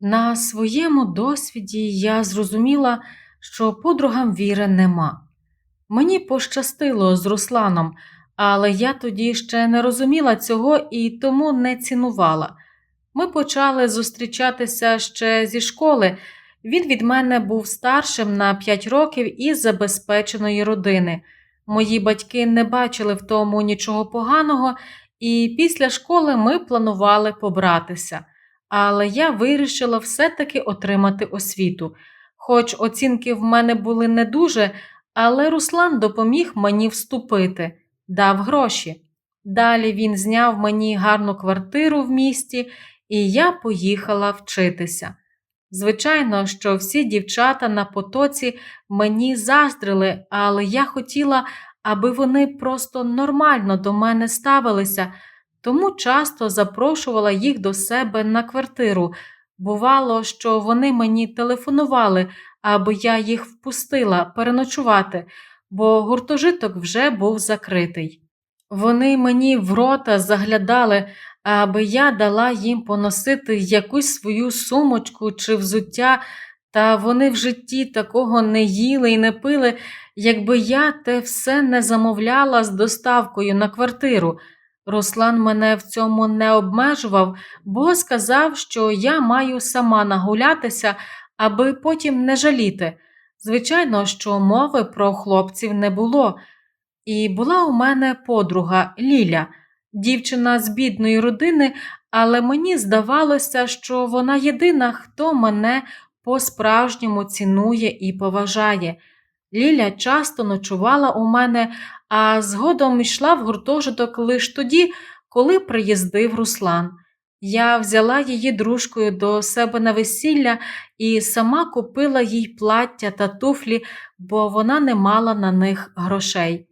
На своєму досвіді я зрозуміла, що подругам віри нема. Мені пощастило з Русланом, але я тоді ще не розуміла цього і тому не цінувала. Ми почали зустрічатися ще зі школи. Він від мене був старшим на 5 років із забезпеченої родини. Мої батьки не бачили в тому нічого поганого, і після школи ми планували побратися. Але я вирішила все-таки отримати освіту. Хоч оцінки в мене були не дуже, але Руслан допоміг мені вступити, дав гроші. Далі він зняв мені гарну квартиру в місті, і я поїхала вчитися. Звичайно, що всі дівчата на потоці мені заздрили, але я хотіла, аби вони просто нормально до мене ставилися, тому часто запрошувала їх до себе на квартиру. Бувало, що вони мені телефонували, аби я їх впустила переночувати, бо гуртожиток вже був закритий. Вони мені в рота заглядали, аби я дала їм поносити якусь свою сумочку чи взуття, та вони в житті такого не їли і не пили, якби я те все не замовляла з доставкою на квартиру. Руслан мене в цьому не обмежував, бо сказав, що я маю сама нагулятися, аби потім не жаліти. Звичайно, що мови про хлопців не було. І була у мене подруга Ліля, дівчина з бідної родини, але мені здавалося, що вона єдина, хто мене по-справжньому цінує і поважає. Ліля часто ночувала у мене, а згодом йшла в гуртожиток лише тоді, коли приїздив Руслан. Я взяла її дружкою до себе на весілля і сама купила їй плаття та туфлі, бо вона не мала на них грошей.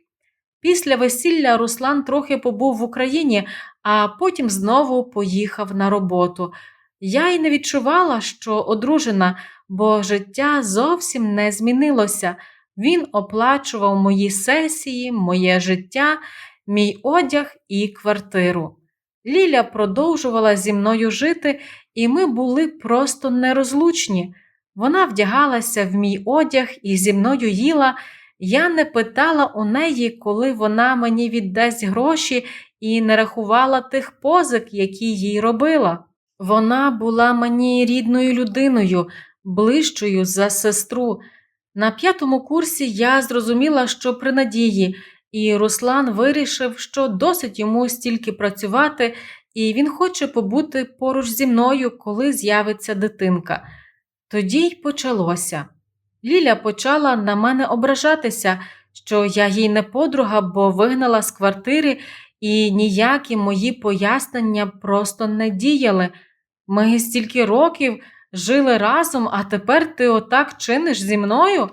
Після весілля Руслан трохи побув в Україні, а потім знову поїхав на роботу. Я й не відчувала, що одружена, бо життя зовсім не змінилося. Він оплачував мої сесії, моє життя, мій одяг і квартиру. Ліля продовжувала зі мною жити, і ми були просто нерозлучні. Вона вдягалася в мій одяг і зі мною їла. Я не питала у неї, коли вона мені віддасть гроші, і не рахувала тих позик, які їй робила. Вона була мені рідною людиною, ближчою за сестру. На п'ятому курсі я зрозуміла, що при надії, і Руслан вирішив, що досить йому стільки працювати, і він хоче побути поруч зі мною, коли з'явиться дитинка. Тоді й почалося. Ліля почала на мене ображатися, що я їй не подруга, бо вигнала з квартири, і ніякі мої пояснення просто не діяли. Ми стільки років жили разом, а тепер ти отак чиниш зі мною?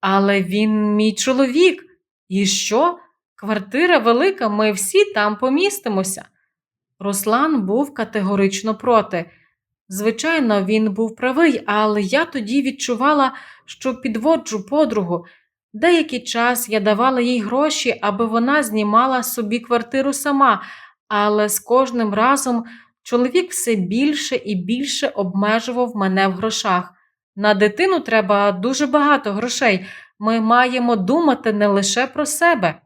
Але він мій чоловік. І що? Квартира велика, ми всі там помістимося. Руслан був категорично проти. Звичайно, він був правий, але я тоді відчувала, що підводжу подругу. Деякий час я давала їй гроші, аби вона знімала собі квартиру сама, але з кожним разом чоловік все більше і більше обмежував мене в грошах. На дитину треба дуже багато грошей. Ми маємо думати не лише про себе.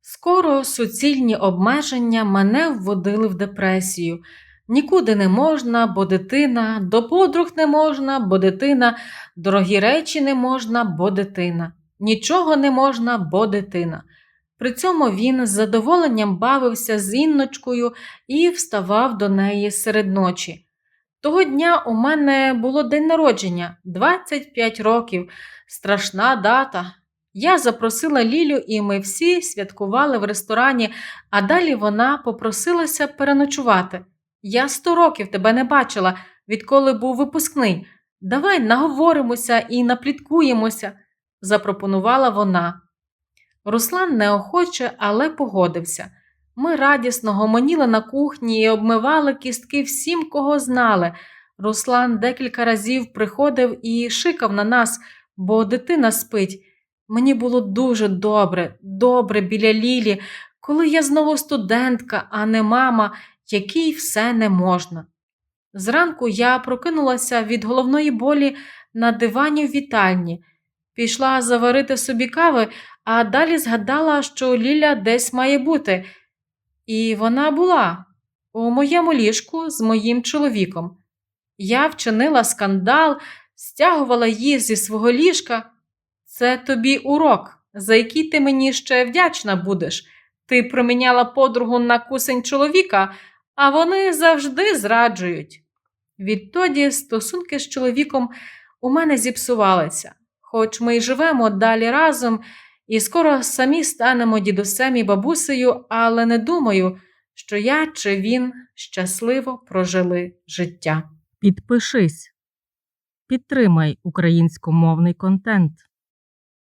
Скоро суцільні обмеження мене вводили в депресію. Нікуди не можна, бо дитина, до подруг не можна, бо дитина, дорогі речі не можна, бо дитина, нічого не можна, бо дитина. При цьому він з задоволенням бавився з Інночкою і вставав до неї серед ночі. Того дня у мене було день народження 25 років, страшна дата. Я запросила Лілю, і ми всі святкували в ресторані, а далі вона попросилася переночувати. Я сто років тебе не бачила, відколи був випускний. Давай наговоримося і напліткуємося, запропонувала вона. Руслан неохоче, але погодився. Ми радісно гомоніли на кухні і обмивали кістки всім, кого знали. Руслан декілька разів приходив і шикав на нас, бо дитина спить. Мені було дуже добре, добре біля Лілі, коли я знову студентка, а не мама, якій все не можна. Зранку я прокинулася від головної болі на дивані в вітальні, пішла заварити собі кави, а далі згадала, що Ліля десь має бути. І вона була у моєму ліжку з моїм чоловіком. Я вчинила скандал, стягувала її зі свого ліжка. Це тобі урок, за який ти мені ще вдячна будеш. Ти проміняла подругу на кусень чоловіка, а вони завжди зраджують. Відтоді стосунки з чоловіком у мене зіпсувалися, хоч ми й живемо далі разом і скоро самі станемо дідусем і бабусею, але не думаю, що я чи він щасливо прожили життя. Підпишись. Підтримай українськомовний контент.